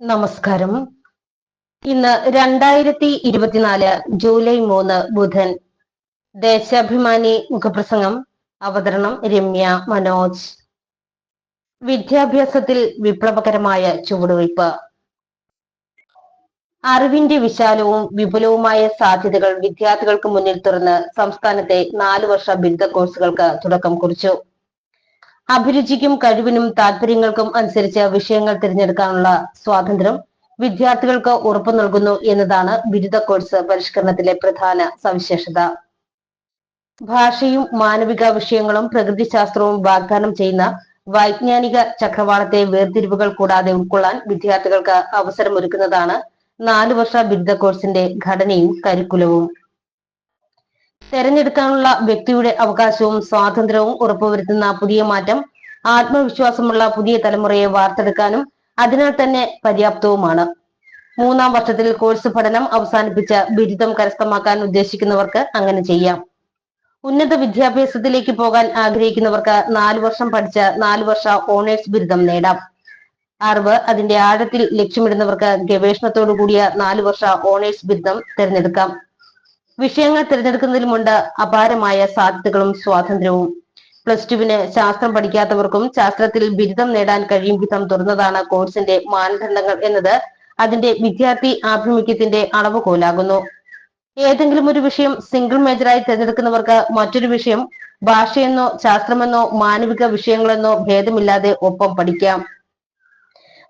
നമസ്കാരം. ഇന്ന് രണ്ടായിരത്തി ഇരുപത്തിനാല് ജൂലൈ മൂന്ന് ബുധൻ. ദേശാഭിമാനി മുഖപ്രസംഗം. അവതരണം രമ്യ മനോജ്. വിദ്യാഭ്യാസത്തിൽ വിപ്ലവകരമായ ചുവടുവയ്പ്. അറിവിന്റെ വിശാലവും വിപുലവുമായ സാധ്യതകൾ വിദ്യാർത്ഥികൾക്ക് മുന്നിൽ തുറന്ന് സംസ്ഥാനത്തെ നാലു വർഷ ബിരുദ കോഴ്സുകൾക്ക് തുടക്കം കുറിച്ചു. അഭിരുചിക്കും കഴിവിനും താല്പര്യങ്ങൾക്കും അനുസരിച്ച് വിഷയങ്ങൾ തിരഞ്ഞെടുക്കാനുള്ള സ്വാതന്ത്ര്യം വിദ്യാർത്ഥികൾക്ക് ഉറപ്പു നൽകുന്നു എന്നതാണ് ബിരുദ കോഴ്സ് പരിഷ്കരണത്തിലെ പ്രധാന സവിശേഷത. ഭാഷയും മാനവിക വിഷയങ്ങളും പ്രകൃതിശാസ്ത്രവും വാഗ്ദാനം ചെയ്യുന്ന വൈജ്ഞാനിക ചക്രവാളത്തെ വേർതിരിവുകൾ കൂടാതെ ഉൾക്കൊള്ളാൻ വിദ്യാർത്ഥികൾക്ക് അവസരമൊരുക്കുന്നതാണ് നാലു വർഷ ബിരുദ കോഴ്സിന്റെ ഘടനയും കരിക്കുലവും. തെരഞ്ഞെടുക്കാനുള്ള വ്യക്തിയുടെ അവകാശവും സ്വാതന്ത്ര്യവും ഉറപ്പുവരുത്തുന്ന പുതിയ മാറ്റം ആത്മവിശ്വാസമുള്ള പുതിയ തലമുറയെ വാർത്തെടുക്കാനും അതിനാൽ തന്നെ പര്യാപ്തവുമാണ്. മൂന്നാം വർഷത്തിൽ കോഴ്സ് പഠനം അവസാനിപ്പിച്ച ബിരുദം കരസ്ഥമാക്കാൻ ഉദ്ദേശിക്കുന്നവർക്ക് അങ്ങനെ ചെയ്യാം. ഉന്നത വിദ്യാഭ്യാസത്തിലേക്ക് പോകാൻ ആഗ്രഹിക്കുന്നവർക്ക് നാലു വർഷം പഠിച്ച നാലു വർഷ ഓണേഴ്സ് ബിരുദം നേടാം. അറിവ് അതിന്റെ ആഴത്തിൽ ലക്ഷ്യമിടുന്നവർക്ക് ഗവേഷണത്തോടു കൂടിയ നാലു വർഷ ഓണേഴ്സ് ബിരുദം തിരഞ്ഞെടുക്കാം. വിഷയങ്ങൾ തിരഞ്ഞെടുക്കുന്നതിലുമുണ്ട് അപാരമായ സാധ്യതകളും സ്വാതന്ത്ര്യവും. പ്ലസ് ടുവിന് ശാസ്ത്രം പഠിക്കാത്തവർക്കും ശാസ്ത്രത്തിൽ ബിരുദം നേടാൻ കഴിയും വിധം തുറന്നതാണ് കോഴ്സിന്റെ മാനദണ്ഡങ്ങൾ എന്നത്. അതിന്റെ വിദ്യാർത്ഥി ആഭിമുഖ്യത്തിന്റെ അളവുകോലാകുന്നു. ഏതെങ്കിലും ഒരു വിഷയം സിംഗിൾ മേജറായി തിരഞ്ഞെടുക്കുന്നവർക്ക് മറ്റൊരു വിഷയം ഭാഷയെന്നോ ശാസ്ത്രമെന്നോ മാനവിക വിഷയങ്ങളെന്നോ ഭേദമില്ലാതെ ഒപ്പം പഠിക്കാം.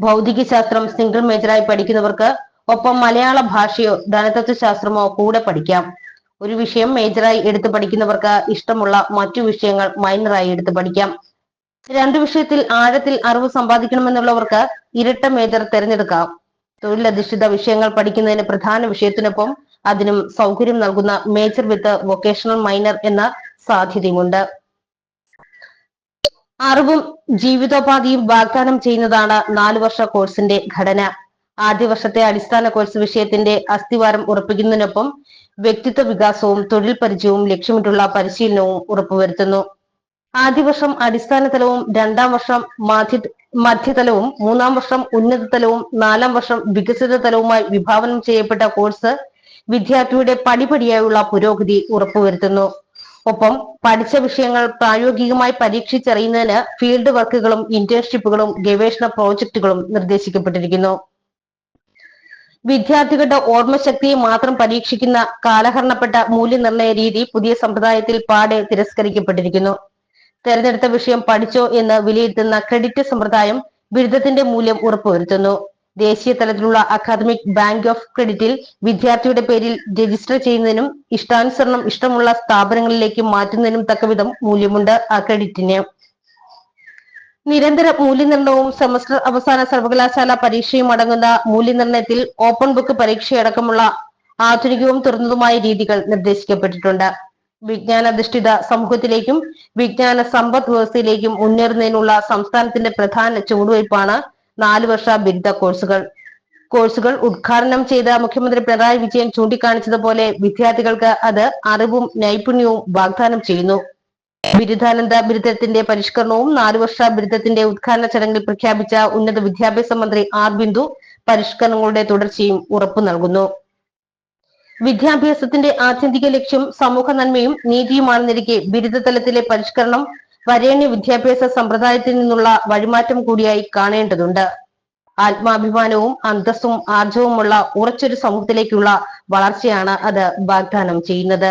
ഭൗതിക ശാസ്ത്രം സിംഗിൾ മേജറായി പഠിക്കുന്നവർക്ക് ഒപ്പം മലയാള ഭാഷയോ ധനതത്വശാസ്ത്രമോ കൂടെ പഠിക്കാം. ഒരു വിഷയം മേജറായി എടുത്ത് പഠിക്കുന്നവർക്ക് ഇഷ്ടമുള്ള മറ്റു വിഷയങ്ങൾ മൈനറായി എടുത്ത് പഠിക്കാം. രണ്ടു വിഷയത്തിൽ ആഴത്തിൽ അറിവ് സമ്പാദിക്കണമെന്നുള്ളവർക്ക് ഇരട്ട മേജർ തിരഞ്ഞെടുക്കാം. തൊഴിലധിഷ്ഠിത വിഷയങ്ങൾ പഠിക്കുന്നതിന് പ്രധാന വിഷയത്തിനൊപ്പം അതിനും സൗകര്യം നൽകുന്ന മേജർ വിത്ത് വൊക്കേഷണൽ മൈനർ എന്ന സാധ്യതയുമുണ്ട്. അറിവും ജീവിതോപാധിയും വാഗ്ദാനം ചെയ്യുന്നതാണ് നാലു വർഷ കോഴ്സിന്റെ ഘടന. ആദ്യ വർഷത്തെ അടിസ്ഥാന കോഴ്സ് വിഷയത്തിന്റെ അസ്ഥിവാരം ഉറപ്പിക്കുന്നതിനൊപ്പം വ്യക്തിത്വ വികാസവും തൊഴിൽ പരിചയവും ലക്ഷ്യമിട്ടുള്ള പരിശീലനവും ഉറപ്പുവരുത്തുന്നു. ആദ്യ വർഷം അടിസ്ഥാന തലവും രണ്ടാം വർഷം മാധ്യ മധ്യതലവും മൂന്നാം വർഷം ഉന്നതതലവും നാലാം വർഷം വികസിത തലവുമായി വിഭാവനം ചെയ്യപ്പെട്ട കോഴ്സ് വിദ്യാർത്ഥിയുടെ പടിപടിയായുള്ള പുരോഗതി ഉറപ്പുവരുത്തുന്നു. ഒപ്പം പഠിച്ച വിഷയങ്ങൾ പ്രായോഗികമായി പരീക്ഷിച്ചറിയുന്നതിന് ഫീൽഡ് വർക്കുകളും ഇന്റേൺഷിപ്പുകളും ഗവേഷണ പ്രോജക്റ്റുകളും നിർദ്ദേശിക്കപ്പെട്ടിരിക്കുന്നു. വിദ്യാർത്ഥികളുടെ ഓർമ്മശക്തിയെ മാത്രം പരീക്ഷിക്കുന്ന കാലഹരണപ്പെട്ട മൂല്യനിർണയ രീതി പുതിയ സമ്പ്രദായത്തിൽ പാടെ തിരസ്കരിക്കപ്പെട്ടിരിക്കുന്നു. തെരഞ്ഞെടുത്ത വിഷയം പഠിച്ചോ എന്ന് വിലയിരുത്തുന്ന ക്രെഡിറ്റ് സമ്പ്രദായം ബിരുദത്തിന്റെ മൂല്യം ഉറപ്പുവരുത്തുന്നു. ദേശീയ തലത്തിലുള്ള അക്കാദമിക് ബാങ്ക് ഓഫ് ക്രെഡിറ്റിൽ വിദ്യാർത്ഥിയുടെ പേരിൽ രജിസ്റ്റർ ചെയ്യുന്നതിനും ഇഷ്ടാനുസരണം ഇഷ്ടമുള്ള സ്ഥാപനങ്ങളിലേക്ക് മാറ്റുന്നതിനും തക്കവിധം മൂല്യമുണ്ട് ആ ക്രെഡിറ്റിന് നിരന്തര മൂല്യനിർണയവും സെമസ്റ്റർ അവസാന സർവകലാശാല പരീക്ഷയും അടങ്ങുന്ന മൂല്യനിർണയത്തിൽ ഓപ്പൺ ബുക്ക് പരീക്ഷയടക്കമുള്ള ആധുനികവും തുറന്നതുമായ രീതികൾ നിർദ്ദേശിക്കപ്പെട്ടിട്ടുണ്ട്. വിജ്ഞാനാധിഷ്ഠിത സമൂഹത്തിലേക്കും വിജ്ഞാന സമ്പദ് വ്യവസ്ഥയിലേക്കും മുന്നേറുന്നതിനുള്ള സംസ്ഥാനത്തിന്റെ പ്രധാന ചുവടുവയ്പ്പാണ് നാലു വർഷ ബിരുദ കോഴ്സുകൾ. കോഴ്സുകൾ ഉദ്ഘാടനം ചെയ്ത മുഖ്യമന്ത്രി പിണറായി വിജയൻ ചൂണ്ടിക്കാണിച്ചതുപോലെ വിദ്യാർത്ഥികൾക്ക് അത് അറിവും നൈപുണ്യവും വാഗ്ദാനം ചെയ്യുന്നു. ബിരുദാനന്ദ ബിരുദത്തിന്റെ പരിഷ്കരണവും നാലു വർഷ ബിരുദത്തിന്റെ ഉദ്ഘാടന ചടങ്ങിൽ പ്രഖ്യാപിച്ച ഉന്നത വിദ്യാഭ്യാസ മന്ത്രി ആർ ബിന്ദു പരിഷ്കരണങ്ങളുടെ തുടർച്ചയും ഉറപ്പു നൽകുന്നു. വിദ്യാഭ്യാസത്തിന്റെ ആത്യന്തിക ലക്ഷ്യം സമൂഹ നന്മയും നീതിയുമാണെന്നിരിക്കെ ബിരുദ തലത്തിലെ പരിഷ്കരണം വരേണ്യ വിദ്യാഭ്യാസ സമ്പ്രദായത്തിൽ നിന്നുള്ള വഴിമാറ്റം കൂടിയായി കാണേണ്ടതുണ്ട്. ആത്മാഭിമാനവും അന്തസ്സും ആർജവുമുള്ള ഉറച്ചൊരു സമൂഹത്തിലേക്കുള്ള വളർച്ചയാണ് അത് വാഗ്ദാനം ചെയ്യുന്നത്.